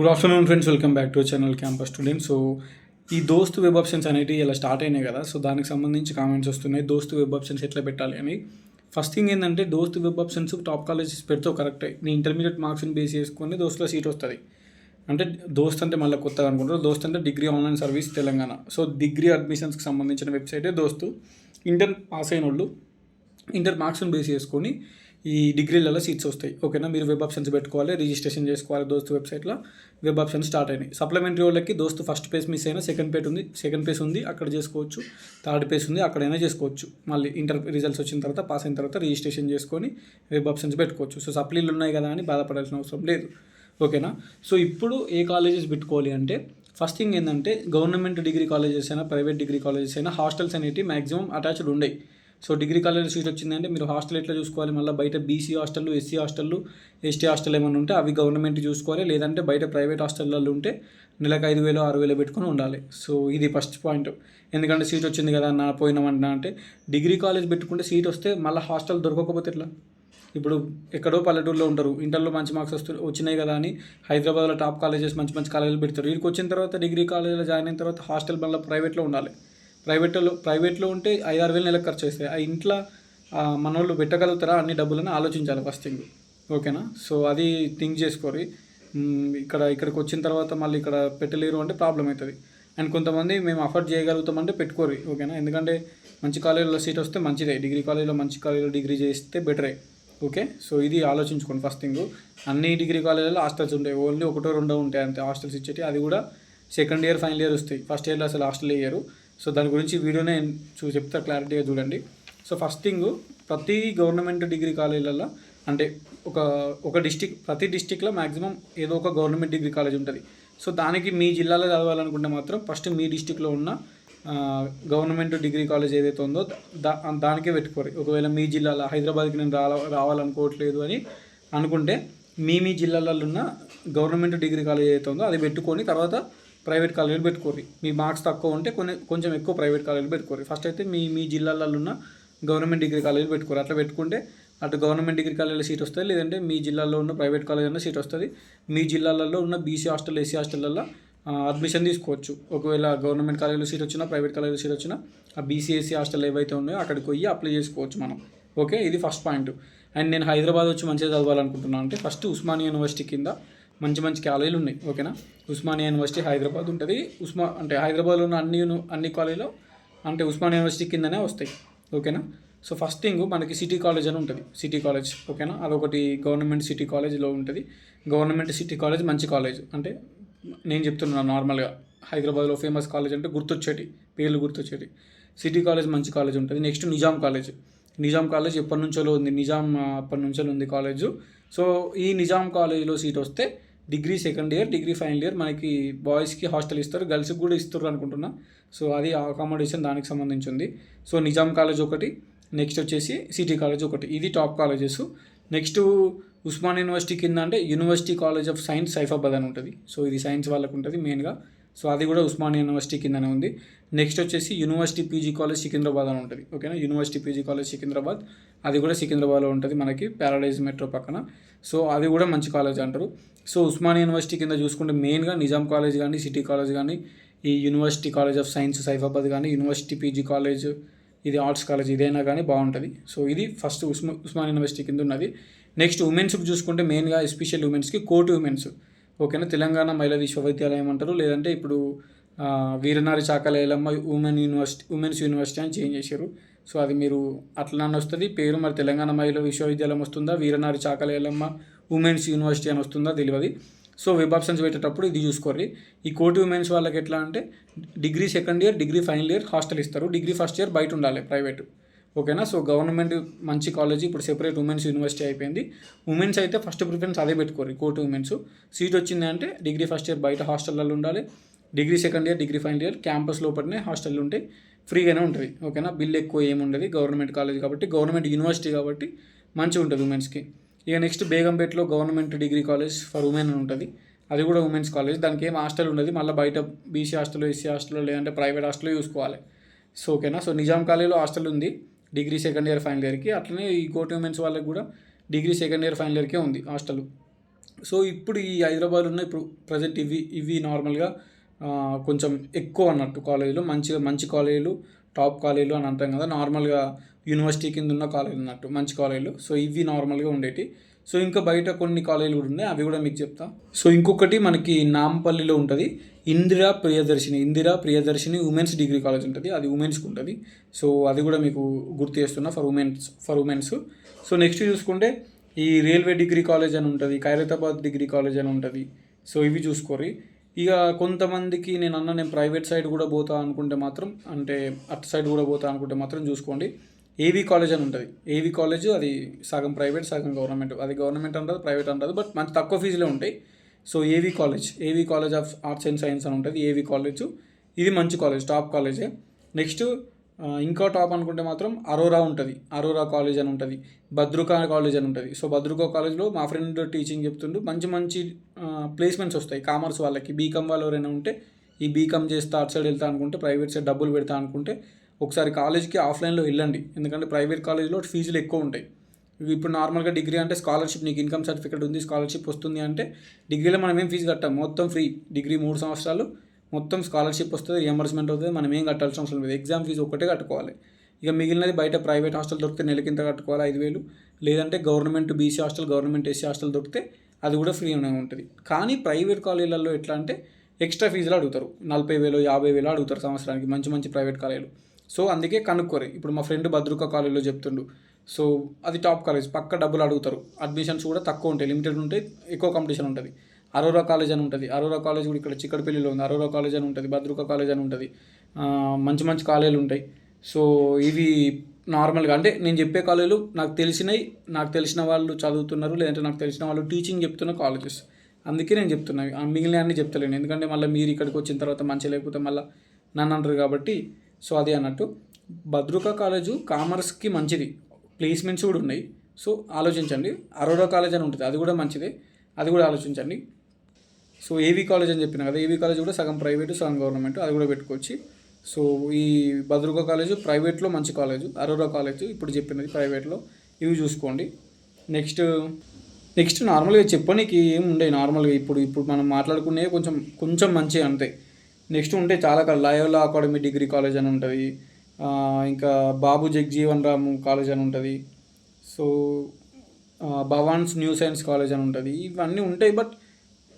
Good afternoon friends welcome back to channel campus student so ఈ DOST web options అనేవి ఇలా start అయినాయి కదా. సో దానికి సంబంధించి కామెంట్స్ వస్తున్నాయి. దోస్త్ వెబ్ ఆప్షన్స్ ఎట్లా పెట్టాలి అని. ఫస్ట్ థింగ్ ఏంటంటే DOST web options top colleges పెడితే కరెక్టే నీ ఇంటర్మీడియట్ మార్క్స్ని బేస్ చేసుకొని దోస్త్లో సీట్ వస్తుంది. అంటే దోస్త్ అంటే మళ్ళీ కొత్తగా అనుకుంటారు. దోస్త్ అంటే degree online service Telangana. So degree అడ్మిషన్స్కి సంబంధించిన వెబ్సైటే దోస్తు. ఇంటర్ పాస్ అయిన వాళ్ళు ఇంటర్ మార్క్స్ని బేస్ చేసుకొని ఈ డిగ్రీలలో సీట్స్ వస్తాయి. ఓకేనా? మీరు వెబ్ ఆప్షన్స్ పెట్టుకోవాలి రిజిస్ట్రేషన్ చేసుకోవాలి దోస్తు వెబ్సైట్లో వెబ్ ఆప్షన్స్ స్టార్ట్ అయినాయి. సప్లిమెంటరీ వాళ్ళకి దోస్తు ఫస్ట్ పేజ్ మిస్ అయినా సెకండ్ పేజ్ ఉంది సెకండ్ పేజ్ ఉంది అక్కడ చేసుకోవచ్చు. థర్డ్ పేజ్ ఉంది అక్కడైనా చేసుకోవచ్చు. మళ్ళీ ఇంటర్ రిజల్ట్స్ వచ్చిన తర్వాత పాస్ అయిన తర్వాత రిజిస్ట్రేషన్ చేసుకొని వెబ్ ఆప్షన్స్ పెట్టుకోవచ్చు. సో సప్లీలు ఉన్నాయి కదా అని బాధపడాల్సిన అవసరం లేదు. ఓకేనా? సో ఇప్పుడు ఏ కాలేజెస్ పెట్టుకోవాలి అంటే ఫస్ట్ థింగ్ ఏంటంటే గవర్నమెంట్ డిగ్రీ కాలేజెస్ అయినా ప్రైవేట్ డిగ్రీ కాలేజెస్ అయినా హాస్టల్స్ అనేవి మ్యాక్సిమం అటాచ్డ్ ఉండేవి సో డిగ్రీ కాలేజ్ సీట్ వచ్చిందంటే మీరు హాస్టల్ ఎట్లా చూసుకోవాలి? మళ్ళీ బయట BC hostel SC hostel ST hostel ఏమైనా ఉంటే అవి గవర్నమెంట్ చూసుకోవాలి. లేదంటే బయట ప్రైవేట్ హాస్టల్లో ఉంటే నెలకు ఐదు వేలు ఆరు వేలు పెట్టుకొని ఉండాలి. సో ఇది ఫస్ట్ పాయింట్ ఎందుకంటే సీట్ వచ్చింది కదా నా పోయినామంటున్నా అంటే డిగ్రీ కాలేజ్ పెట్టుకుంటే సీట్ వస్తే మళ్ళీ హాస్టల్ దొరకకపోతే ఎట్లా? ఇప్పుడు ఎక్కడో పల్లెటూరులో ఉంటారు. ఇంటర్లో మంచి మార్క్స్ వస్తు వచ్చినాయి కదా అని హైదరాబాద్లో టాప్ కాలేజెస్ మంచి మంచి కాలేజీలు పెడతారు. వీడికి వచ్చిన తర్వాత డిగ్రీ కాలేజీలో జాయిన్ అయిన తర్వాత హాస్టల్ మళ్ళీ ప్రైవేట్లో ఉండాలి. ప్రైవేట్లో ప్రైవేట్లో ఉంటే ఐదు ఆరు వేలు నెలకు ఖర్చు చేస్తాయి ఆ ఇంట్లో మన మనోళ్ళు పెట్టగలుగుతారా? అన్ని డబ్బులని ఆలోచించాలి ఫస్ట్ థింగ్ ఓకేనా? సో అది థింక్ చేసుకోరి. ఇక్కడ ఇక్కడికి వచ్చిన తర్వాత మళ్ళీ ఇక్కడ పెట్టలేరు అంటే ప్రాబ్లం అవుతుంది అండ్ కొంతమంది మేము అఫోర్డ్ చేయగలుగుతామంటే పెట్టుకోరు ఓకేనా? ఎందుకంటే మంచి కాలేజీలో సీట్ వస్తే మంచిదే. డిగ్రీ కాలేజీలో మంచి కాలేజీలో డిగ్రీ చేస్తే బెటరే ఓకే? సో ఇది ఆలోచించుకోండి ఫస్ట్ థింగ్ అన్ని డిగ్రీ కాలేజీలో హాస్టల్స్ ఉంటాయి. ఓన్లీ ఒకటో రెండో ఉంటాయి అంతే. హాస్టల్స్ ఇచ్చేటి అది కూడా సెకండ్ ఇయర్ ఫైనల్ ఇయర్ వస్తాయి. ఫస్ట్ ఇయర్లో అసలు హాస్టల్ వేయరు. సో దాని గురించి వీడియోనే చూ చెప్తా క్లారిటీగా చూడండి. సో ఫస్ట్ థింగ్ ప్రతి గవర్నమెంట్ డిగ్రీ కాలేజీలలో అంటే ఒక ఒక డిస్టిక్ ప్రతి డిస్టిక్లో మాక్సిమం ఏదో ఒక గవర్నమెంట్ డిగ్రీ కాలేజ్ ఉంటుంది. సో దానికి మీ జిల్లాలో చదవాలనుకుంటే మాత్రం ఫస్ట్ మీ డిస్టిక్లో ఉన్న గవర్నమెంట్ డిగ్రీ కాలేజ్ ఏదైతే ఉందో దా దానికే పెట్టుకోరు ఒకవేళ మీ జిల్లాలో హైదరాబాద్కి నేను రా రావాలనుకోవట్లేదు అని అనుకుంటే మీ మీ జిల్లాలలో ఉన్న గవర్నమెంట్ డిగ్రీ కాలేజ్ ఏదైతే ఉందో అది పెట్టుకొని తర్వాత ప్రైవేట్ కాలేజీలు పెట్టుకోరు మీ మార్క్స్ తక్కువ ఉంటే కొన్ని కొంచెం ఎక్కువ ప్రైవేట్ కాలేజీలు పెట్టుకోరు ఫస్ట్ అయితే మీ మీ జిల్లాలలో ఉన్న గవర్నమెంట్ డిగ్రీ కాలేజీలు పెట్టుకోరు అట్లా పెట్టుకుంటే అటు గవర్నమెంట్ డిగ్రీ కాలేజీలో సీట్ వస్తుంది లేదంటే మీ జిల్లాలో ఉన్న ప్రైవేట్ కాలేజీలో సీట్ వస్తుంది. మీ జిల్లాలలో ఉన్న బీసీ హాస్టల్ ఎస్సీ హాస్టల్లో అడ్మిషన్ తీసుకోవచ్చు. ఒకవేళ గవర్నమెంట్ కాలేజీలో సీట్ వచ్చినా ప్రైవేట్ కాలేజీలో సీట్ వచ్చినా ఆ బీసీఎస్సీ హాస్టల్ ఏవైతే ఉన్నాయో అక్కడికి పోయి అప్లై చేసుకోవచ్చు మనం. ఓకే ఇది ఫస్ట్ పాయింట్ అండ్ నేను హైదరాబాద్ వచ్చి మంచిగా చదవాలనుకుంటున్నాను అంటే ఫస్ట్ ఉస్మానియా యూనివర్సిటీ కింద మంచి మంచి కాలేజీలు ఉన్నాయి ఓకేనా? ఉస్మానియా యూనివర్సిటీ హైదరాబాద్ ఉంటుంది. ఉస్మా అంటే హైదరాబాద్లో ఉన్న అన్ని అన్ని కాలేజీలో అంటే ఉస్మానియా యూనివర్సిటీ కిందనే వస్తాయి ఓకేనా? సో ఫస్ట్ థింగ్ మనకి సిటీ కాలేజ్ అని ఉంటుంది సిటీ కాలేజ్ ఓకేనా? అదొకటి గవర్నమెంట్ సిటీ కాలేజ్లో ఉంటుంది. గవర్నమెంట్ సిటీ కాలేజ్ మంచి కాలేజ్ అంటే నేను చెప్తున్నాను నార్మల్గా. హైదరాబాద్లో ఫేమస్ కాలేజ్ అంటే గుర్తొచ్చేటి పేర్లు గుర్తొచ్చేటి. సిటీ కాలేజ్ మంచి కాలేజ్ ఉంటుంది. Next Nizam college. Nizam college ఎప్పటి నుంచో ఉంది? నిజాం అప్పటి నుంచో ఉంది కాలేజు. సో ఈ నిజాం కాలేజీలో సీట్ వస్తే degree second year degree final year మనకి బాయ్స్కి హాస్టల్ ఇస్తారు గర్ల్స్కి కూడా ఇస్తారు అనుకుంటున్నా. సో అది అకామిడేషన్ దానికి సంబంధించి ఉంది సో నిజాం కాలేజ్ ఒకటి నెక్స్ట్ వచ్చేసి సిటీ కాలేజ్ ఒకటి. ఇది top colleges. Next Osman university కింద అంటే university college of science Saifabad అని ఉంటుంది. సో ఇది సైన్స్ వాళ్ళకు ఉంటుంది మెయిన్గా. సో అది కూడా ఉస్మాన్ యూనివర్సిటీ కిందనే ఉంది. నెక్స్ట్ వచ్చేసి యూనివర్సిటీ పీజీ కాలేజ్ సికింద్రాబాద్ అని ఉంటుంది. ఓకేనా? University PG college Secunderabad. అది కూడా సికింద్రాబాద్లో ఉంటుంది మనకి. ప్యారడైజ్ మెట్రో పక్కన. సో అది కూడా మంచి కాలేజ్ అంటారు. సో ఉస్మానియా యూనివర్సిటీ కింద చూసుకుంటే మెయిన్గా నిజాం కాలేజ్ కానీ సిటీ కాలేజ్ కానీ ఈ university college of science Saifabad కానీ యూనివర్సిటీ పీజీ కాలేజ్ ఇది ఆర్ట్స్ కాలేజ్ ఇదైనా కానీ బాగుంటుంది. సో ఇది ఫస్ట్ ఉస్మా ఉస్మాన్ యూనివర్సిటీ కింద ఉన్నది. నెక్స్ట్ ఉమెన్స్కి చూసుకుంటే మెయిన్గా ఎస్పెషల్ ఉమెన్స్కి కోటి ఉమెన్స్. ఓకేనా? తెలంగాణ మహిళా విశ్వవిద్యాలయం అంటారు. లేదంటే ఇప్పుడు Veeranari Chakali Ilamma women university women's university అని చేంజ్ చేశారు. సో అది మీరు అట్లా వస్తుంది. పేరు మరి తెలంగాణ మహిళా విశ్వవిద్యాలయం వస్తుందా? వీరనారి చాకలేలమ్మ ఉమెన్స్ యూనివర్సిటీ అని వస్తుందా తెలియదు. సో వెబ్ ఆప్షన్స్ పెట్టేటప్పుడు ఇది చూసుకోర్రి. ఈ కోటి ఉమెన్స్ వాళ్ళకి ఎట్లా అంటే degree second year degree final year hostel ఇస్తారు. డిగ్రీ ఫస్ట్ ఇయర్ బయట ఉండాలి ప్రైవేట్. ఓకేనా? సో గవర్నమెంట్ మంచి కాలేజ్ ఇప్పుడు సెపరేట్ ఉమెన్స్ యూనివర్సిటీ అయిపోయింది. ఉమెన్స్ అయితే ఫస్ట్ ప్రిఫరెన్స్ అదే పెట్టుకోరు కోటి ఉమెన్స్. సీట్ వచ్చింది అంటే డిగ్రీ ఫస్ట్ ఇయర్ బయట హాస్టల్లో ఉండాలి. Degree second year degree final year campus లోపలనే హాస్టల్ ఉంటాయి ఫ్రీగానే ఉంటుంది. ఓకేనా? బిల్ ఎక్కువ ఏముండదు గవర్నమెంట్ కాలేజ్ కాబట్టి గవర్నమెంట్ యూనివర్సిటీ కాబట్టి మంచిగా ఉంటుంది ఉమెన్స్కి. ఇక next బేగంపేటలో government degree college for women అని ఉంటుంది. అది కూడా ఉమెన్స్ కాలేజ్. దానికి ఏం హాస్టల్ ఉండదు. మళ్ళీ బయట బీసీ హాస్టల్ ఎస్సీ హాస్టల్ లేదంటే ప్రైవేట్ హాస్టల్ చూసుకోవాలి సో ఓకేనా సో నిజాం కాలేజ్లో హాస్టల్ ఉంది. డిగ్రీ సెకండ్ ఇయర్ ఫైనల్ ఇయర్కి అట్లనే ఈ కోటి ఉమెన్స్ వాళ్ళకి కూడా డిగ్రీ సెకండ్ ఇయర్ ఫైనల్ ఇయర్కే ఉంది హాస్టల్. సో ఇప్పుడు ఈ హైదరాబాద్ ఉన్న ఇప్పుడు ప్రజెంట్ ఇవి ఇవి నార్మల్గా కొంచెం ఎక్కువ అన్నట్టు కాలేజీలు. మంచిగా మంచి కాలేజీలు టాప్ కాలేజీలు అని అంటాం కదా నార్మల్గా యూనివర్సిటీ కింద ఉన్న కాలేజీలు అన్నట్టు మంచి కాలేజీలు. సో ఇవి నార్మల్గా ఉండేవి సో ఇంకా బయట కొన్ని కాలేజీలు కూడా ఉన్నాయి అవి కూడా మీకు చెప్తా. సో ఇంకొకటి మనకి నాంపల్లిలో ఉంటుంది Indira Priyadarshini. Indira Priyadarshini women's degree college ఉంటుంది అది ఉమెన్స్కి ఉంటుంది. సో అది కూడా మీకు గుర్తు చేస్తున్నా for women's for women's. So next చూసుకుంటే ఈ రైల్వే డిగ్రీ కాలేజ్ అని ఉంటుంది ఖైరతాబాద్ డిగ్రీ కాలేజ్ అని ఉంటుంది. సో ఇవి చూసుకోరి ఇక కొంతమందికి నేను అన్న నేను ప్రైవేట్ సైడ్ కూడా పోతా అనుకుంటే మాత్రం అంటే అటు సైడ్ కూడా పోతా అనుకుంటే మాత్రం చూసుకోండి. ఏవీ కాలేజ్ అని ఉంటుంది. ఏవీ కాలేజ్ అది సగం ప్రైవేట్ సగం గవర్నమెంట్. అది గవర్నమెంట్ అంటారు ప్రైవేట్ అంటారు బట్ మంచి తక్కువ ఫీజులే ఉంటాయి. So AV college AV college of arts and science అని ఉంటుంది ఏవీ కాలేజ్ ఇది మంచి కాలేజ్ టాప్ కాలేజే నెక్స్ట్ ఇంకా టాప్ అనుకుంటే మాత్రం అరోరా ఉంటుంది. అరోరా కాలేజ్ అని ఉంటుంది. భద్రుకా కాలేజ్ అని ఉంటుంది. సో భద్రుకా కాలేజ్లో మా ఫ్రెండ్ టీచింగ్ చెప్తుండు మంచి మంచి ప్లేస్మెంట్స్ వస్తాయి. కామర్స్ వాళ్ళకి. బీకామ్ వాళ్ళు ఎవరైనా ఉంటే ఈ బీకామ్ చేస్తా అటు సైడ్ వెళ్తా అనుకుంటే ప్రైవేట్ సైడ్ డబ్బులు పెడతా అనుకుంటే ఒకసారి కాలేజ్కి ఆఫ్లైన్లో వెళ్ళండి. ఎందుకంటే ప్రైవేట్ కాలేజ్లో ఫీజులు ఎక్కువ ఉంటాయి. ఇప్పుడు నార్మల్గా డిగ్రీ అంటే స్కాలర్షిప్ నీకు ఇన్కమ్ సర్టిఫికేట్ ఉంది స్కాలర్షిప్ వస్తుంది అంటే డిగ్రీలో మనం ఏం ఫీజు కట్టాం? మొత్తం ఫ్రీ డిగ్రీ మూడు సంవత్సరాలు మొత్తం స్కాలర్షిప్ వస్తుంది రియంబర్స్మెంట్ అవుతుంది మనం ఏం కట్టాల్సిన అవసరం లేదు. ఎగ్జామ్ ఫీజు ఒకటే కట్టుకోవాలి. ఇక మిగిలినది బయట ప్రైవేట్ హాస్టల్ దొరికితే నెలకింత కట్టుకోవాలి? ఐదు వేలు. లేదంటే government BC hostel government SC hostel దొరికితే అది కూడా ఫ్రీగానే ఉంటుంది. కానీ ప్రైవేట్ కాలేజీలలో ఎట్లా అంటే ఎక్స్ట్రా ఫీజులు అడుగుతారు. నలభై వేలు యాభై వేలు అడుగుతారు సంవత్సరానికి మంచి మంచి ప్రైవేట్ కాలేజీలు. సో అందుకే కనుక్కోరు. ఇప్పుడు మా ఫ్రెండ్ భద్రుక కాలేజీలో చెప్తుండు. సో అది టాప్ కాలేజ్ పక్క డబ్బులు అడుగుతారు. అడ్మిషన్స్ కూడా తక్కువ ఉంటాయి. లిమిటెడ్ ఉంటాయి ఎక్కువ కాంపిటీషన్ ఉంటుంది. అరోరా కాలేజ్ అని ఉంటుంది. అరోరా కాలేజ్ కూడా ఇక్కడ చిక్కడపల్లిలో ఉంది. అరోరా కాలేజ్ అని ఉంటుంది. భద్రుక కాలేజ్ అని ఉంటుంది. మంచి మంచి కాలేజీలు ఉంటాయి. సో ఇవి నార్మల్గా. అంటే నేను చెప్పే కాలేజీలు నాకు తెలిసినవి నాకు తెలిసిన వాళ్ళు చదువుతున్నారు లేదంటే నాకు తెలిసిన వాళ్ళు టీచింగ్ చెప్తున్న కాలేజెస్. అందుకే నేను చెప్తున్నాను మిగిలిన అన్ని చెప్తలేను. ఎందుకంటే మళ్ళీ మీరు ఇక్కడికి వచ్చిన తర్వాత మంచి లేకపోతే మళ్ళీ నన్ను అంటారు కాబట్టి సో అది అన్నట్టు. భద్రుకా కాలేజు కామర్స్కి మంచిది. ప్లేస్మెంట్స్ కూడా ఉన్నాయి. సో ఆలోచించండి. అరోడా కాలేజ్ అని ఉంటుంది. అది కూడా మంచిదే. అది కూడా ఆలోచించండి. సో ఏవీ కాలేజ్ అని చెప్పిన కదా ఏవీ కాలేజ్ కూడా సగం ప్రైవేటు సగం గవర్నమెంట్. అది కూడా పెట్టుకోవచ్చు. సో ఈ బదురుగా కాలేజ్ ప్రైవేట్లో మంచి కాలేజ్ అరోరా కాలేజ్ ఇప్పుడు చెప్పినది ప్రైవేట్లో. ఇవి చూసుకోండి. నెక్స్ట్ నెక్స్ట్ నార్మల్గా చెప్పనీకి ఏం ఉండే నార్మల్గా ఇప్పుడు ఇప్పుడు మనం మాట్లాడుకునే కొంచెం కొంచెం మంచి అంతే. నెక్స్ట్ ఉంటే చాలా లయోలా అకాడమీ డిగ్రీ కాలేజ్ అని ఉంటుంది. ఇంకా బాబు జగ్జీవన్ రాము కాలేజ్ అని ఉంటుంది. So Bhavan's new science college అని ఉంటుంది. ఇవన్నీ ఉంటాయి బట్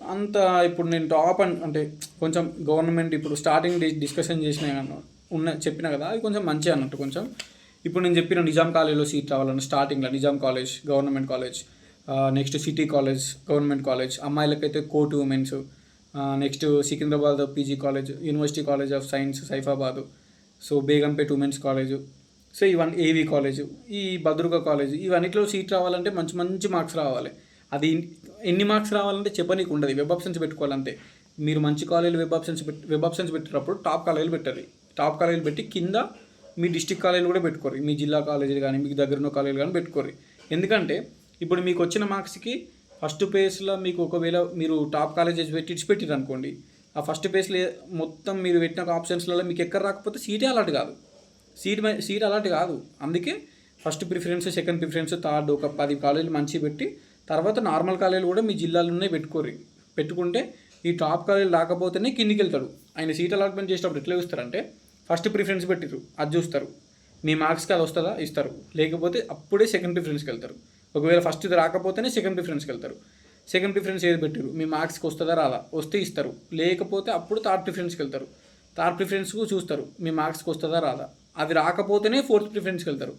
అంత ఇప్పుడు నేను టాప్ అండ్ అంటే కొంచెం గవర్నమెంట్ ఇప్పుడు స్టార్టింగ్ డి- డిస్కషన్ చేసిన ఉన్న చెప్పిన కదా అది కొంచెం మంచి అన్నట్టు కొంచెం. ఇప్పుడు నేను చెప్పిన నిజాం కాలేజ్లో సీట్ రావాలన్న స్టార్టింగ్లో Nizam college government college next city college government college అమ్మాయిలకైతే Koti women's next Secunderabad PG college university college of science Saifabad so Begumpet women's college so ఇవన్నీ ఏవీ కాలేజ్ ఈ భద్రుగా కాలేజ్ ఇవన్నిట్లో సీట్ రావాలంటే మంచి మంచి మార్క్స్ రావాలి. అది ఎన్ని మార్క్స్ రావాలంటే చెప్పనీకి ఉండదు. వెబ్ ఆప్షన్స్ పెట్టుకోవాలంటే. మీరు మంచి కాలేజీలు వెబ్ ఆప్షన్స్ పెట్టి వెబ్ ఆప్షన్స్ పెట్టినప్పుడు టాప్ కాలేజీలు పెట్టాలి టాప్ కాలేజీలు పెట్టి కింద మీ డిస్టిక్ కాలేజీలు కూడా పెట్టుకోరు మీ జిల్లా కాలేజీలు కానీ మీకు దగ్గర ఉన్న కాలేజీలు కానీ పెట్టుకోరు ఎందుకంటే ఇప్పుడు మీకు వచ్చిన మార్క్స్కి ఫస్ట్ పేజ్లో మీకు ఒకవేళ మీరు టాప్ కాలేజెస్ పెట్టి ఇచ్చి పెట్టిరు అనుకోండి ఆ ఫస్ట్ పేజ్లో మొత్తం మీరు పెట్టిన ఆప్షన్స్లలో మీకు ఎక్కడ రాకపోతే సీటే అలాంటి కాదు. సీట్ సీట్ అలాంటి కాదు. అందుకే first preference second preference third ఒక పది కాలేజీలు మంచి పెట్టి తర్వాత నార్మల్ కాలేజీలు కూడా మీ జిల్లాలోనే పెట్టుకోరు. పెట్టుకుంటే ఈ టాప్ కాలేజీలు రాకపోతేనే కిందికి వెళ్తాడు ఆయన సీట్ అలాట్మెంట్ చేసేటప్పుడు ఎట్లా చూస్తారంటే ఫస్ట్ ప్రిఫరెన్స్ పెట్టిరు అది చూస్తారు. మీ మార్క్స్కి అది వస్తుందా? ఇస్తారు. లేకపోతే అప్పుడే సెకండ్ ప్రిఫరెన్స్కి వెళ్తారు. ఒకవేళ ఫస్ట్ ఇది రాకపోతేనే సెకండ్ ప్రిఫరెన్స్కి వెళ్తారు. సెకండ్ ప్రిఫరెన్స్ ఏది పెట్టారు మీ మార్క్స్కి వస్తుందా? రాదా? వస్తే ఇస్తారు. లేకపోతే అప్పుడు థర్డ్ ప్రిఫరెన్స్కి వెళ్తారు. థర్డ్ ప్రిఫరెన్స్కు చూస్తారు. మీ మార్క్స్కి వస్తుందా? రాదా? అది రాకపోతేనే ఫోర్త్ ప్రిఫరెన్స్కి వెళ్తారు.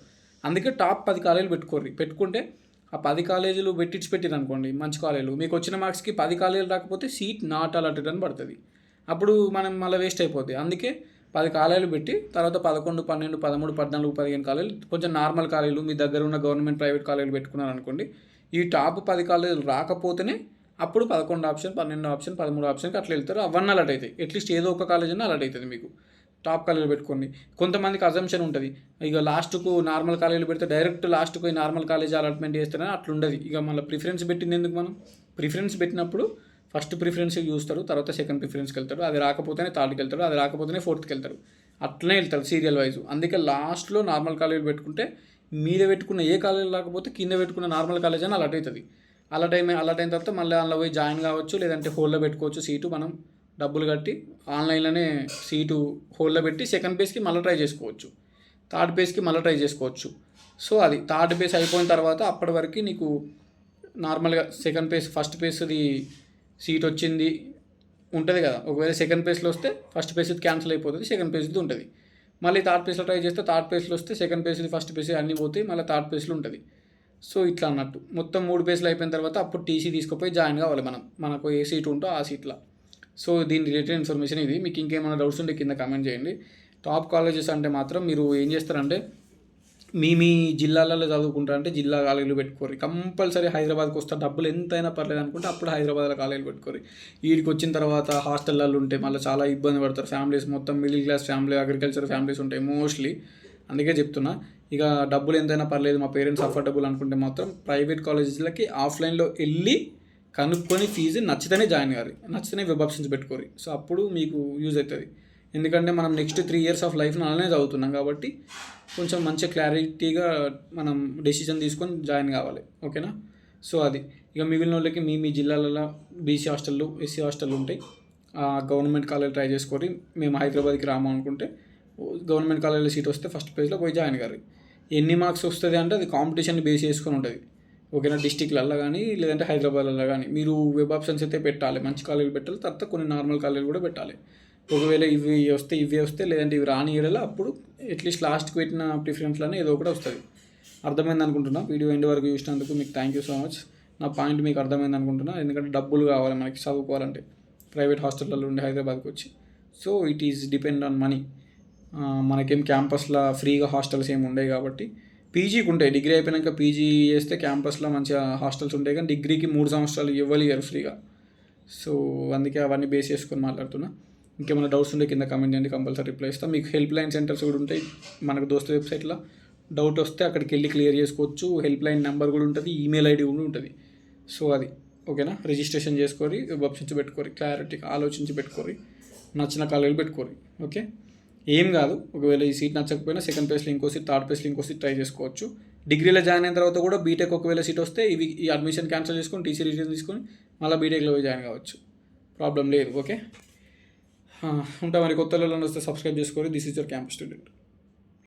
అందుకే టాప్ పది కాలేజీలు పెట్టుకోర్రి. పెట్టుకుంటే ఆ పది కాలేజీలు పెట్టించి పెట్టిరు అనుకోండి మంచి కాలేజీలు. మీకు వచ్చిన మార్క్స్కి పది కాలేజీలు రాకపోతే సీట్ నాట్ అలాటెడ్ అని పడుతుంది. అప్పుడు మనం మళ్ళీ వేస్ట్ అయిపోతుంది అందుకే పది కాలేజీలు పెట్టి తర్వాత పదకొండు పన్నెండు పదమూడు పద్నాలుగు పదిహేను కాలేజీలు కొంచెం నార్మల్ కాలేజీలు మీ దగ్గర ఉన్న గవర్నమెంట్ ప్రైవేట్ కాలేజీలు పెట్టుకున్నారు అనుకోండి ఈ టాప్ పది కాలేజీలు రాకపోతేనే అప్పుడు పదకొండు ఆప్షన్ పన్నెండు ఆప్షన్ పదమూడు ఆప్షన్కి అట్లా వెళ్తారు. అవన్నీ అలర్ట్ అవుతాయి. అట్లీస్ట్ ఏదో ఒక కాలేజ్ అయినా అలర్ట్ అవుతుంది మీకు. టాప్ కాలేజీలు పెట్టుకోండి కొంతమందికి అజంప్షన్ ఉంటుంది. ఇక లాస్ట్కు నార్మల్ కాలేజీలు పెడితే డైరెక్ట్ లాస్ట్కు ఈ నార్మల్ కాలేజ్ అలాట్మెంట్ చేస్తేనే అట్లా ఉండదు ఇక మళ్ళీ ప్రిఫరెన్స్ పెట్టింది ఎందుకు మనం? ప్రిఫరెన్స్ పెట్టినప్పుడు ఫస్ట్ ప్రిఫరెన్స్ చూస్తారు తర్వాత సెకండ్ ప్రిఫరెన్స్కి వెళ్తారు అది రాకపోతేనే థర్డ్కి వెళ్తారు అది రాకపోతేనే ఫోర్త్కి వెళ్తారు అట్లనే వెళ్తారు సీరియల్ వైజ్ అందుకే లాస్ట్లో నార్మల్ కాలేజీలు పెట్టుకుంటే మీద పెట్టుకున్న ఏ కాలేజీ రాకపోతే కింద పెట్టుకున్న నార్మల్ కాలేజ్ అని అలర్ట్ అవుతుంది అలర్ట్ అయిన అలర్ట్ అయిన తర్వాత మళ్ళీ అందులో పోయి జాయిన్ కావచ్చు లేదంటే హోల్లో పెట్టుకోవచ్చు సీటు మనం డబ్బులు కట్టి ఆన్లైన్లోనే సీటు హోల్డ్లో పెట్టి సెకండ్ పేజ్కి మళ్ళీ ట్రై చేసుకోవచ్చు. థర్డ్ పేజ్కి మళ్ళీ ట్రై చేసుకోవచ్చు. సో అది థర్డ్ పేజ్ అయిపోయిన తర్వాత అప్పటి వరకు నీకు నార్మల్గా సెకండ్ పేజ్ ఫస్ట్ పేజ్ది సీట్ వచ్చింది ఉంటుంది కదా. ఒకవేళ సెకండ్ పేజ్లో వస్తే ఫస్ట్ పేజ్ క్యాన్సిల్ అయిపోతుంది సెకండ్ పేజ్ది ఉంటుంది. మళ్ళీ థర్డ్ పేజ్లో ట్రై చేస్తే థర్డ్ పేజ్లో వస్తే సెకండ్ పేజ్ది ఫస్ట్ పేజ్ అన్నీ పోతాయి మళ్ళీ థర్డ్ పేజ్లో ఉంటుంది. సో ఇట్లా అన్నట్టు. మొత్తం మూడు పేజ్లు అయిపోయిన తర్వాత అప్పుడు టీసీ తీసుకుపోయి జాయిన్ కావాలి మనం. మనకు ఏ సీట్ ఉంటో ఆ సీట్లో. సో దీని రిలేటెడ్ ఇన్ఫర్మేషన్ ఇది. మీకు ఇంకేమైనా డౌట్స్ ఉంటే కింద కామెంట్ చేయండి. టాప్ కాలేజెస్ అంటే మాత్రం మీరు ఏం చేస్తారంటే మీ మీ జిల్లాలలో చదువుకుంటారంటే అంటే జిల్లా కాలేజీలు పెట్టుకోరు కంపల్సరీ హైదరాబాద్కి వస్తే డబ్బులు ఎంతైనా పర్లేదు అనుకుంటే అప్పుడు హైదరాబాద్లో కాలేజీలు పెట్టుకోరు వీడికి వచ్చిన తర్వాత హాస్టల్లో ఉంటే మళ్ళీ చాలా ఇబ్బంది పడతారు. ఫ్యామిలీస్ మొత్తం middle class family agriculture families ఉంటాయి మోస్ట్లీ. అందుకే చెప్తున్నా ఇక డబ్బులు ఎంతైనా పర్లేదు మా పేరెంట్స్ అఫోర్డబుల్ అనుకుంటే మాత్రం ప్రైవేట్ కాలేజెస్లకి ఆఫ్లైన్లో వెళ్ళి కనుక్కొని ఫీజు నచ్చితేనే జాయిన్ కాదు నచ్చితేనే వెబ్ ఆప్షన్స్ పెట్టుకోరు. సో అప్పుడు మీకు యూజ్ అవుతుంది ఎందుకంటే మనం next three years of life అలానే చదువుతున్నాం కాబట్టి కొంచెం మంచి క్లారిటీగా మనం డెసిషన్ తీసుకొని జాయిన్ కావాలి. ఓకేనా సో అది. ఇక మిగిలిన వాళ్ళకి మీ మీ జిల్లాలలో బీసీ హాస్టళ్ళు ఎస్సీ హాస్టళ్ళు ఉంటాయి. గవర్నమెంట్ కాలేజ్ ట్రై చేసుకొని మేము హైదరాబాద్కి రాము అనుకుంటే గవర్నమెంట్ కాలేజీలో సీట్ వస్తే ఫస్ట్ పేజ్లో పోయి జాయిన్ కారు ఎన్ని మార్క్స్ వస్తుంది అంటే అది కాంపిటీషన్ బేస్ చేసుకొని ఉంటుంది. ఓకేనా డిస్టిక్లల్లో కానీ లేదంటే హైదరాబాద్లో కానీ మీరు వెబ్ ఆప్షన్స్ అయితే పెట్టాలి. మంచి కాలేజీలు పెట్టాలి తర్వాత కొన్ని నార్మల్ కాలేజీలు కూడా పెట్టాలి. ఒకవేళ ఇవి వస్తే ఇవి వస్తే లేదంటే ఇవి రాని ఏడలో అప్పుడు అట్లీస్ట్ లాస్ట్కి పెట్టిన ప్రిఫరెన్స్లోనే ఏదో ఒకటి వస్తుంది. అర్థమైంది అనుకుంటున్నా? వీడియో ఎండ్ వరకు చూసినందుకు మీకు థ్యాంక్ యూ సో మచ్. నా పాయింట్ మీకు అర్థమైంది అనుకుంటున్నా. ఎందుకంటే డబ్బులు కావాలి మనకి చదువుకోవాలంటే. ప్రైవేట్ హాస్టల్లో ఉండి హైదరాబాద్కి వచ్చి. So it is depend on money. మనకేం క్యాంపస్లో ఫ్రీగా హాస్టల్స్ ఏమి ఉండవు కాబట్టి పీజీకి ఉంటాయి డిగ్రీ అయిపోయాక పీజీ చేస్తే క్యాంపస్లో మంచిగా హాస్టల్స్ ఉంటాయి కానీ డిగ్రీకి మూడు సంవత్సరాలు ఇవ్వలేరు ఫ్రీగా. సో అందుకే అవన్నీ బేస్ చేసుకొని మాట్లాడుతున్నా. ఇంకేమైనా డౌట్స్ ఉంటే కింద కమెంట్ చేయండి కంపల్సరీ రిప్లై ఇస్తాం. మీకు హెల్ప్ లైన్ సెంటర్స్ కూడా ఉంటాయి. మనకు దోస్తు వెబ్సైట్లో డౌట్ వస్తే అక్కడికి వెళ్ళి క్లియర్ చేసుకోవచ్చు. హెల్ప్ లైన్ నెంబర్ కూడా ఉంటుంది ఈమెయిల్ ఐడి కూడా ఉంటుంది. సో అది ఓకేనా? రిజిస్ట్రేషన్ చేసుకొని వెబ్ పెట్టుకోరి క్లారిటీగా ఆలోచించి పెట్టుకోరి నచ్చిన కాలేజీలు పెట్టుకోరి. ఓకే? ఏం కాదు. ఒకవేళ ఈ సీట్ నచ్చకపోయినా సెకండ్ ప్లేస్లో ఇంకో సీట్ థర్డ్ ప్లేస్లో ఇంకో సీట్ ట్రై చేసుకోవచ్చు. డిగ్రీలో జాయిన్ అయిన తర్వాత కూడా బీటెక్ ఒకవేళ సీట్ వస్తే ఇవి ఈ అడ్మిషన్ క్యాన్సిల్ చేసుకొని టీసీ రిజన్ తీసుకొని మళ్ళీ బీటెక్లో జాయిన్ కావచ్చు. ప్రాబ్లం లేదు ఓకే ఉంటా మరి కొత్త వస్తే సబ్స్క్రైబ్ చేసుకోవాలి this is your camp student